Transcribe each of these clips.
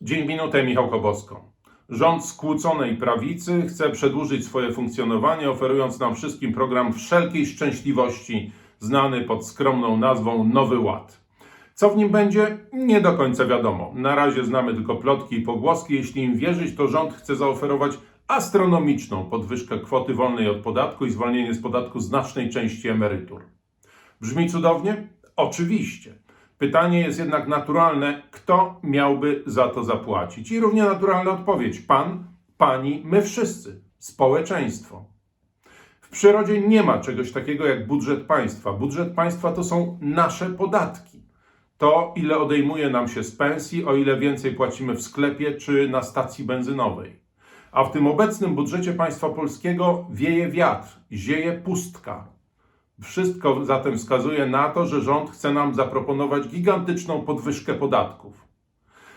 Dzień minutę, Michał Kobosko. Rząd skłóconej prawicy chce przedłużyć swoje funkcjonowanie, oferując nam wszystkim program wszelkiej szczęśliwości, znany pod skromną nazwą Nowy Ład. Co w nim będzie? Nie do końca wiadomo. Na razie znamy tylko plotki i pogłoski. Jeśli im wierzyć, to rząd chce zaoferować astronomiczną podwyżkę kwoty wolnej od podatku i zwolnienie z podatku znacznej części emerytur. Brzmi cudownie? Oczywiście. Pytanie jest jednak naturalne, kto miałby za to zapłacić? I równie naturalna odpowiedź: pan, pani, my wszyscy, społeczeństwo. W przyrodzie nie ma czegoś takiego jak budżet państwa. Budżet państwa to są nasze podatki. To, ile odejmuje nam się z pensji, o ile więcej płacimy w sklepie czy na stacji benzynowej. A w tym obecnym budżecie państwa polskiego wieje wiatr, zieje pustka. Wszystko zatem wskazuje na to, że rząd chce nam zaproponować gigantyczną podwyżkę podatków.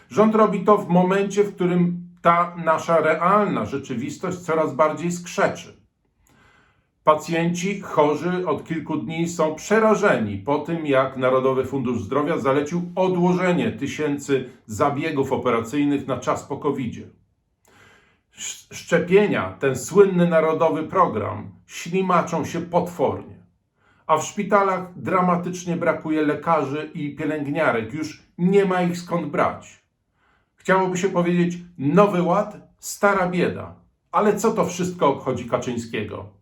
Rząd robi to w momencie, w którym ta nasza realna rzeczywistość coraz bardziej skrzeczy. Pacjenci chorzy od kilku dni są przerażeni po tym, jak Narodowy Fundusz Zdrowia zalecił odłożenie tysięcy zabiegów operacyjnych na czas po covid Szczepienia, ten słynny narodowy program, ślimaczą się potwornie a w szpitalach dramatycznie brakuje lekarzy i pielęgniarek. Już nie ma ich skąd brać. Chciałoby się powiedzieć: Nowy ład, stara bieda. Ale co to wszystko obchodzi Kaczyńskiego?